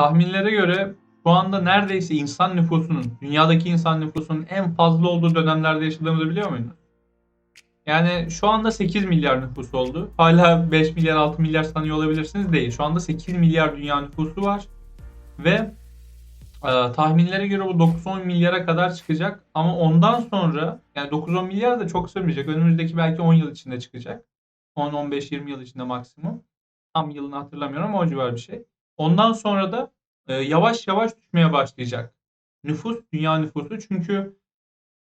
Tahminlere göre şu anda neredeyse insan nüfusunun, dünyadaki insan nüfusunun en fazla olduğu dönemlerde yaşadığımızı biliyor muydunuz? Yani şu anda 8 milyar nüfus oldu. Hala 5 milyar 6 milyar sanıyor olabilirsiniz değil. Şu anda 8 milyar dünya nüfusu var. Ve e, tahminlere göre bu 9-10 milyara kadar çıkacak. Ama ondan sonra yani 9-10 milyar da çok sürmeyecek. Önümüzdeki belki 10 yıl içinde çıkacak. 10-15-20 yıl içinde maksimum. Tam yılını hatırlamıyorum ama o civar bir şey. Ondan sonra da e, yavaş yavaş düşmeye başlayacak. Nüfus, dünya nüfusu çünkü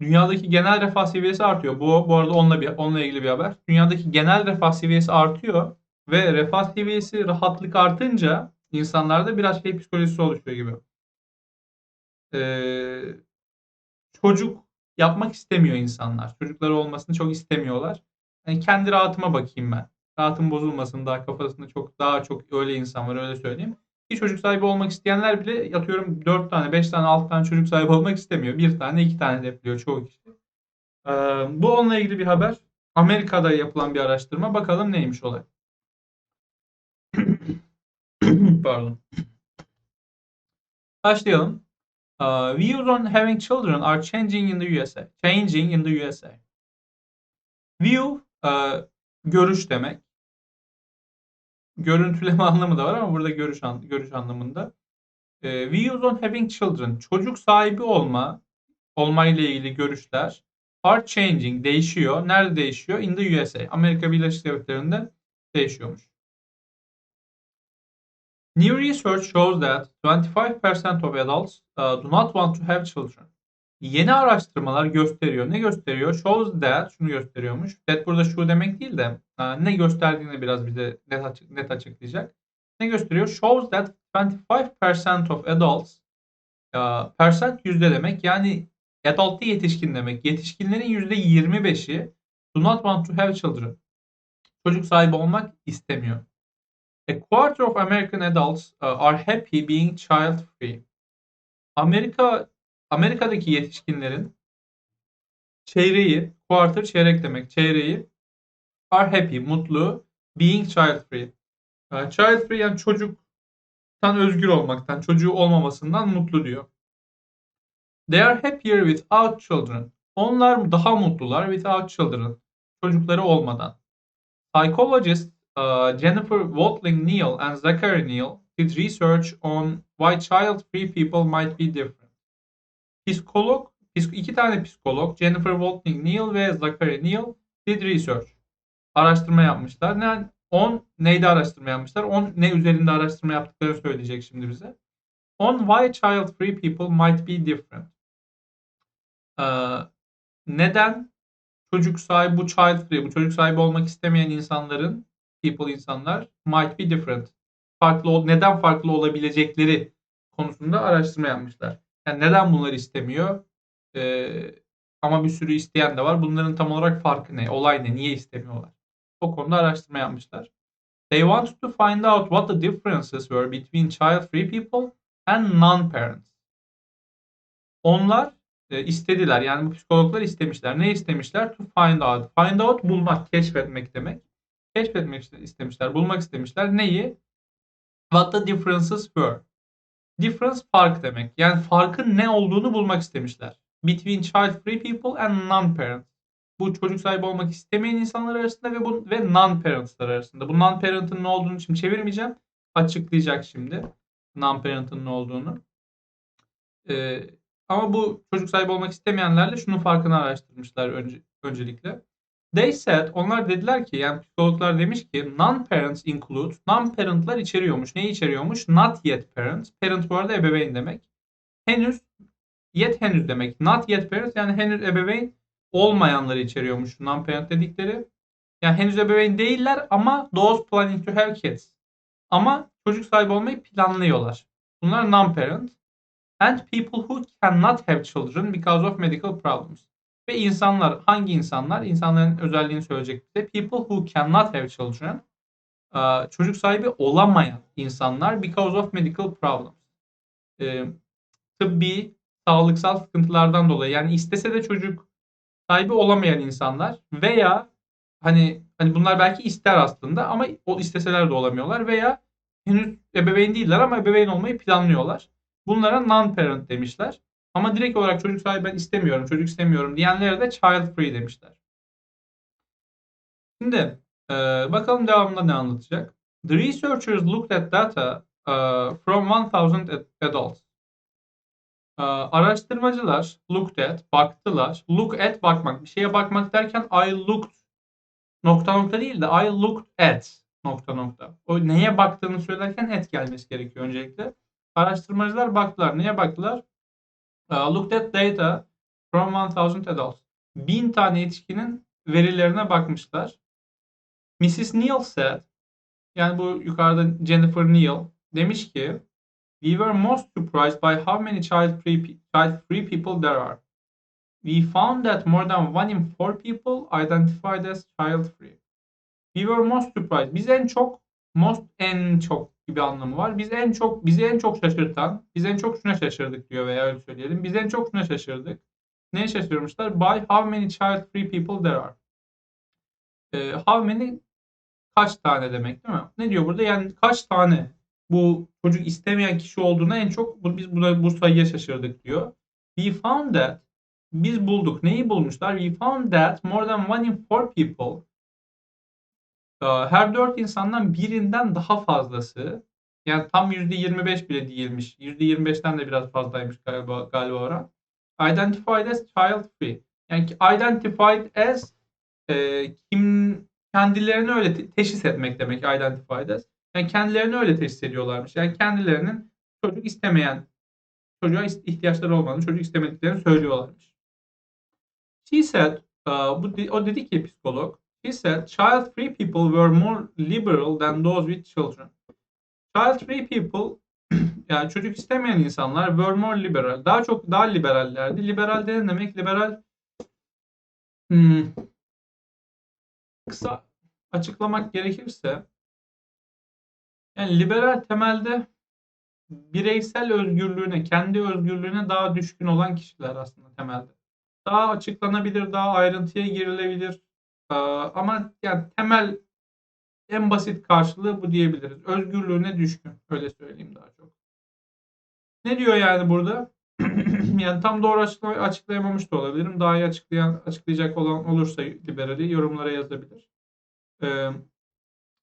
dünyadaki genel refah seviyesi artıyor. Bu bu arada onunla bir onunla ilgili bir haber. Dünyadaki genel refah seviyesi artıyor ve refah seviyesi rahatlık artınca insanlarda biraz şey psikolojisi oluşuyor gibi. Ee, çocuk yapmak istemiyor insanlar. Çocukları olmasını çok istemiyorlar. Yani kendi rahatıma bakayım ben. Rahatım bozulmasın daha kafasında çok daha çok öyle insan var öyle söyleyeyim. Bir çocuk sahibi olmak isteyenler bile yatıyorum 4 tane, 5 tane, 6 tane çocuk sahibi olmak istemiyor. Bir tane, iki tane de yapıyor çoğu kişi. Ee, bu onunla ilgili bir haber. Amerika'da yapılan bir araştırma. Bakalım neymiş olay. Pardon. Başlayalım. Uh, views on having children are changing in the USA. Changing in the USA. View uh, görüş demek. Görüntüleme anlamı da var ama burada görüş an, görüş anlamında. Uh, views on having children. Çocuk sahibi olma olma ile ilgili görüşler are changing değişiyor. Nerede değişiyor? In the USA. Amerika Birleşik Devletleri'nde değişiyormuş. New research shows that 25% of adults uh, do not want to have children. Yeni araştırmalar gösteriyor. Ne gösteriyor? Shows that, şunu gösteriyormuş. That burada şu demek değil de uh, ne gösterdiğini biraz bize net, açık, net açıklayacak. Ne gösteriyor? Shows that 25% of adults uh, percent yüzde demek. Yani adult yetişkin demek. Yetişkinlerin yüzde 25'i do not want to have children. Çocuk sahibi olmak istemiyor. A quarter of American adults uh, are happy being child free. Amerika Amerika'daki yetişkinlerin çeyreği, quarter çeyrek demek, çeyreği are happy, mutlu, being child free. Uh, child free yani çocuktan özgür olmaktan, çocuğu olmamasından mutlu diyor. They are happier without children. Onlar daha mutlular without children. Çocukları olmadan. Psychologists uh, Jennifer Watling Neal and Zachary Neal did research on why child-free people might be different. Psikolog, iki tane psikolog Jennifer Watling Neal ve Zachary Neal did research. Araştırma yapmışlar. Ne 10 neyde araştırma yapmışlar? 10 ne üzerinde araştırma yaptıklarını söyleyecek şimdi bize. On why child-free people might be different. Ee, neden çocuk sahibi bu child free, bu çocuk sahibi olmak istemeyen insanların people insanlar might be different. Farklı neden farklı olabilecekleri konusunda araştırma yapmışlar. Yani neden bunları istemiyor? Ee, ama bir sürü isteyen de var. Bunların tam olarak farkı ne? Olay ne? Niye istemiyorlar? O konuda araştırma yapmışlar. They want to find out what the differences were between child-free people and non-parents. Onlar e, istediler. Yani bu psikologlar istemişler. Ne istemişler? To find out. Find out bulmak, keşfetmek demek keşfetmek istemişler, bulmak istemişler. Neyi? What the differences were. Difference fark demek. Yani farkın ne olduğunu bulmak istemişler. Between child free people and non-parents. Bu çocuk sahibi olmak istemeyen insanlar arasında ve bu ve non-parents'lar arasında. Bu non-parent'ın ne olduğunu şimdi çevirmeyeceğim. Açıklayacak şimdi. Non-parent'ın ne olduğunu. Ee, ama bu çocuk sahibi olmak istemeyenlerle şunun farkını araştırmışlar önce, öncelikle. They said, onlar dediler ki yani psikologlar demiş ki non-parents include, non-parent'lar içeriyormuş. Neyi içeriyormuş? Not yet parents. Parent bu arada ebeveyn demek. Henüz, yet henüz demek. Not yet parents yani henüz ebeveyn olmayanları içeriyormuş non-parent dedikleri. Yani henüz ebeveyn değiller ama those planning to have kids. Ama çocuk sahibi olmayı planlıyorlar. Bunlar non-parent. And people who cannot have children because of medical problems. Ve insanlar hangi insanlar? İnsanların özelliğini söyleyecek bize. People who cannot have children. E, çocuk sahibi olamayan insanlar because of medical problems. E, tıbbi, sağlıksal sıkıntılardan dolayı. Yani istese de çocuk sahibi olamayan insanlar veya hani hani bunlar belki ister aslında ama o isteseler de olamıyorlar veya henüz ebeveyn değiller ama ebeveyn olmayı planlıyorlar. Bunlara non-parent demişler. Ama direkt olarak çocuk sahibi ben istemiyorum, çocuk istemiyorum diyenlere de child free demişler. Şimdi e, bakalım devamında ne anlatacak. The researchers looked at data uh, from 1000 adults. Uh, araştırmacılar looked at, baktılar. Look at bakmak. Bir şeye bakmak derken I looked nokta nokta değil de I looked at nokta nokta. O neye baktığını söylerken at gelmesi gerekiyor öncelikle. Araştırmacılar baktılar. Neye baktılar? Uh, looked at data from 1000 adults. Bin tane yetişkinin verilerine bakmışlar. Mrs. Neal said, yani bu yukarıda Jennifer Neal demiş ki We were most surprised by how many child free, child free people there are. We found that more than one in four people identified as child free. We were most surprised. Biz en çok, most en çok gibi anlamı var. Biz en çok, bizi en çok şaşırtan, biz en çok şuna şaşırdık diyor veya öyle söyleyelim. Biz en çok şuna şaşırdık. Neye şaşırmışlar? By how many child free people there are. Ee, how many kaç tane demek değil mi? Ne diyor burada? Yani kaç tane bu çocuk istemeyen kişi olduğuna en çok bu, biz buna bu sayıya şaşırdık diyor. We found that biz bulduk. Neyi bulmuşlar? We found that more than one in four people her dört insandan birinden daha fazlası yani tam %25 bile değilmiş. %25'ten de biraz fazlaymış galiba, galiba oran. Identified as child free. Yani identified as e, kim kendilerini öyle te- teşhis etmek demek identified as. Yani kendilerini öyle teşhis ediyorlarmış. Yani kendilerinin çocuk istemeyen, çocuğa ihtiyaçları olmadığını, çocuk istemediklerini söylüyorlarmış. She said, uh, bu, o dedi ki psikolog, He said child-free people were more liberal than those with children. Child-free people yani çocuk istemeyen insanlar were more liberal. Daha çok daha liberallerdi. Liberal de ne demek? Liberal hmm, kısa açıklamak gerekirse yani liberal temelde bireysel özgürlüğüne, kendi özgürlüğüne daha düşkün olan kişiler aslında temelde. Daha açıklanabilir, daha ayrıntıya girilebilir ama yani temel en basit karşılığı bu diyebiliriz. Özgürlüğüne düşkün. Öyle söyleyeyim daha çok. Ne diyor yani burada? yani tam doğru açıklay açıklayamamış da olabilirim. Daha iyi açıklayan, açıklayacak olan olursa liberali yorumlara yazabilir. Ee,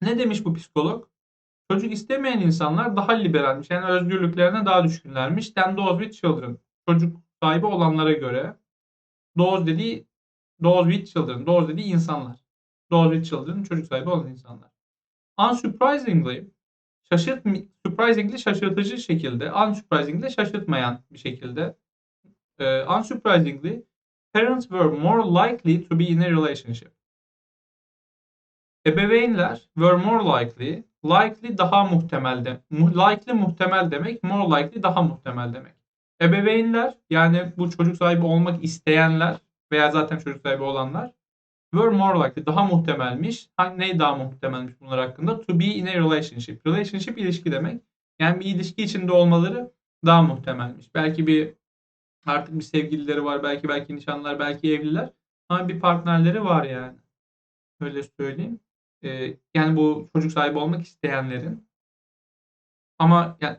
ne demiş bu psikolog? Çocuk istemeyen insanlar daha liberalmiş. Yani özgürlüklerine daha düşkünlermiş. Than those with children. Çocuk sahibi olanlara göre. Those dediği Those with children. Those dediği insanlar. Those with children çocuk sahibi olan insanlar. Unsurprisingly şaşırt surprisingly şaşırtıcı şekilde unsurprisingly şaşırtmayan bir şekilde uh, unsurprisingly parents were more likely to be in a relationship. Ebeveynler were more likely likely daha muhtemel de likely muhtemel demek more likely daha muhtemel demek. Ebeveynler yani bu çocuk sahibi olmak isteyenler veya zaten çocuk sahibi olanlar were more likely daha muhtemelmiş. Ne daha muhtemelmiş bunlar hakkında? To be in a relationship. Relationship ilişki demek. Yani bir ilişki içinde olmaları daha muhtemelmiş. Belki bir artık bir sevgilileri var, belki belki nişanlar, belki evliler. Ama bir partnerleri var yani. Öyle söyleyeyim. Ee, yani bu çocuk sahibi olmak isteyenlerin ama yani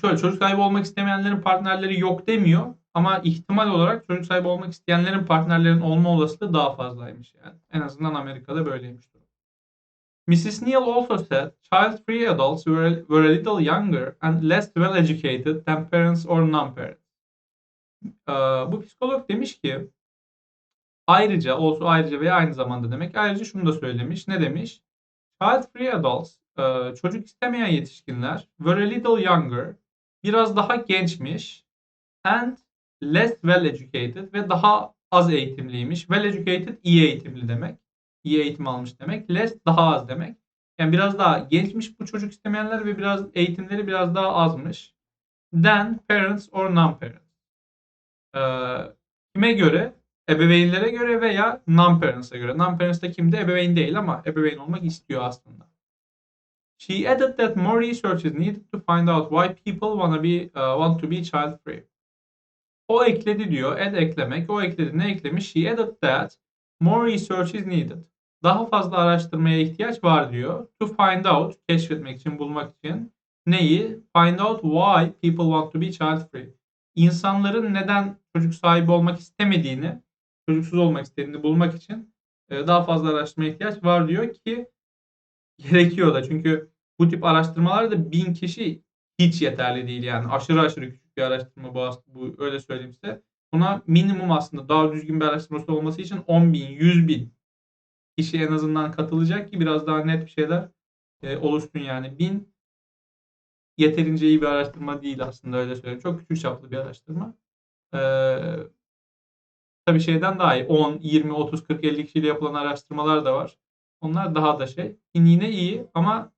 şöyle çocuk sahibi olmak istemeyenlerin partnerleri yok demiyor. Ama ihtimal olarak çocuk sahibi olmak isteyenlerin partnerlerin olma olasılığı daha fazlaymış yani. En azından Amerika'da böyleymiş durum. Mrs. Neal also said child-free adults were, were a little younger and less well educated than parents or non-parents. Ee, bu psikolog demiş ki ayrıca, olsa ayrıca veya aynı zamanda demek. Ayrıca şunu da söylemiş. Ne demiş? Child-free adults, e, çocuk istemeyen yetişkinler were a little younger, biraz daha gençmiş and less well educated ve daha az eğitimliymiş. Well educated iyi eğitimli demek. İyi eğitim almış demek. Less daha az demek. Yani biraz daha gençmiş bu çocuk istemeyenler ve biraz eğitimleri biraz daha azmış. Than parents or non-parents. Ee, kime göre? Ebeveynlere göre veya non-parents'a göre. Non-parents da kimde? Ebeveyn değil ama ebeveyn olmak istiyor aslında. She added that more research is needed to find out why people wanna be, uh, want to be child free. O ekledi diyor. Add eklemek. O ekledi. Ne eklemiş? She added that more research is needed. daha fazla araştırmaya ihtiyaç var diyor. To find out, keşfetmek için, bulmak için. Neyi? Find out why people want to be child free. İnsanların neden çocuk sahibi olmak istemediğini, çocuksuz olmak istediğini bulmak için e, daha fazla araştırmaya ihtiyaç var diyor ki gerekiyor da. Çünkü bu tip araştırmalarda bin kişi hiç yeterli değil yani. Aşırı aşırı küçük bir araştırma bu, bu öyle söyleyeyim size. Buna minimum aslında daha düzgün bir araştırması olması için 10 bin, 100 bin kişi en azından katılacak ki biraz daha net bir şeyler e, oluşsun yani. Bin yeterince iyi bir araştırma değil aslında öyle söyleyeyim. Çok küçük çaplı bir araştırma. Ee, tabii şeyden daha iyi. 10, 20, 30, 40, 50 kişiyle yapılan araştırmalar da var. Onlar daha da şey. Yine iyi ama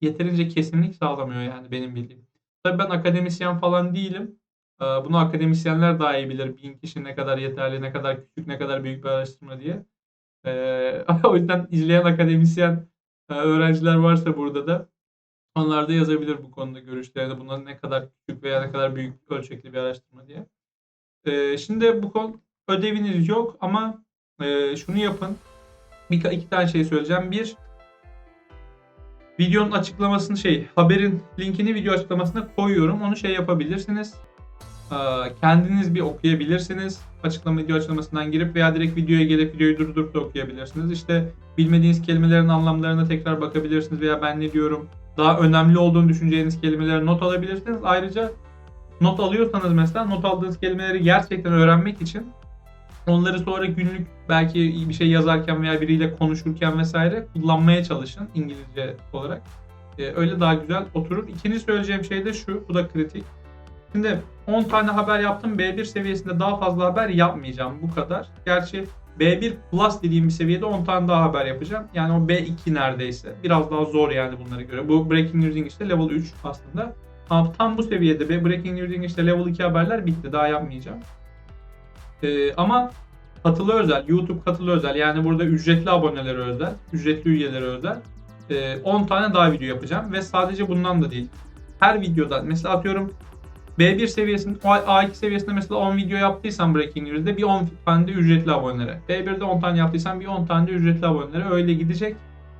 yeterince kesinlik sağlamıyor yani benim bildiğim. Tabii ben akademisyen falan değilim. Ee, bunu akademisyenler daha iyi bilir. Bin kişi ne kadar yeterli, ne kadar küçük, ne kadar büyük bir araştırma diye. Ee, o yüzden izleyen akademisyen e, öğrenciler varsa burada da onlar da yazabilir bu konuda görüşlerini. Bunlar ne kadar küçük veya ne kadar büyük ölçekli bir araştırma diye. Ee, şimdi bu konu ödeviniz yok ama e, şunu yapın. Bir, iki tane şey söyleyeceğim. Bir, videonun açıklamasını şey, haberin linkini video açıklamasına koyuyorum. Onu şey yapabilirsiniz. Ee, kendiniz bir okuyabilirsiniz. Açıklama video açıklamasından girip veya direkt videoya gelip videoyu durdurup da okuyabilirsiniz. İşte bilmediğiniz kelimelerin anlamlarına tekrar bakabilirsiniz veya ben ne diyorum daha önemli olduğunu düşüneceğiniz kelimelere not alabilirsiniz. Ayrıca not alıyorsanız mesela not aldığınız kelimeleri gerçekten öğrenmek için onları sonra günlük belki bir şey yazarken veya biriyle konuşurken vesaire kullanmaya çalışın İngilizce olarak. Ee, öyle daha güzel oturur. İkinci söyleyeceğim şey de şu, bu da kritik. Şimdi 10 tane haber yaptım. B1 seviyesinde daha fazla haber yapmayacağım. Bu kadar. Gerçi B1 Plus dediğim bir seviyede 10 tane daha haber yapacağım. Yani o B2 neredeyse. Biraz daha zor yani bunlara göre. Bu Breaking News English'te level 3 aslında. Ama tam bu seviyede Breaking News English'te level 2 haberler bitti. Daha yapmayacağım. Ee, ama katılı özel, YouTube katılı özel. Yani burada ücretli abonelere özel, ücretli üyelere özel. Ee, 10 tane daha video yapacağım. Ve sadece bundan da değil. Her videodan mesela atıyorum B1 seviyesinde, A2 seviyesinde mesela 10 video yaptıysam Breaking News'de bir 10 tane de ücretli abonelere. B1'de 10 tane yaptıysam bir 10 tane de ücretli abonelere öyle gidecek.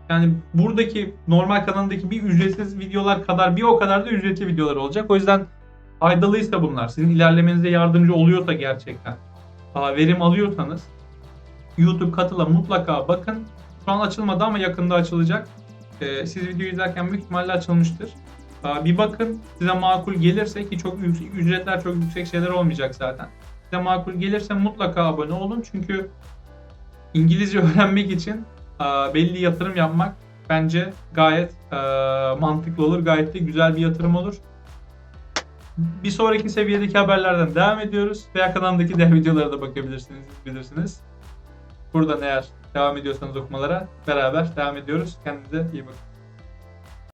Yani buradaki normal kanalındaki bir ücretsiz videolar kadar bir o kadar da ücretli videolar olacak. O yüzden faydalıysa bunlar, sizin ilerlemenize yardımcı oluyorsa gerçekten, verim alıyorsanız YouTube katıla mutlaka bakın. Şu an açılmadı ama yakında açılacak. Ee, siz videoyu izlerken büyük ihtimalle açılmıştır. Bir bakın size makul gelirse ki çok yüksek, ücretler çok yüksek şeyler olmayacak zaten. Size makul gelirse mutlaka abone olun çünkü İngilizce öğrenmek için belli yatırım yapmak bence gayet mantıklı olur. Gayet de güzel bir yatırım olur. Bir sonraki seviyedeki haberlerden devam ediyoruz. Veya kanalımdaki diğer videolara da bakabilirsiniz, bilirsiniz. Buradan eğer devam ediyorsanız okumalara beraber devam ediyoruz. Kendinize iyi bakın.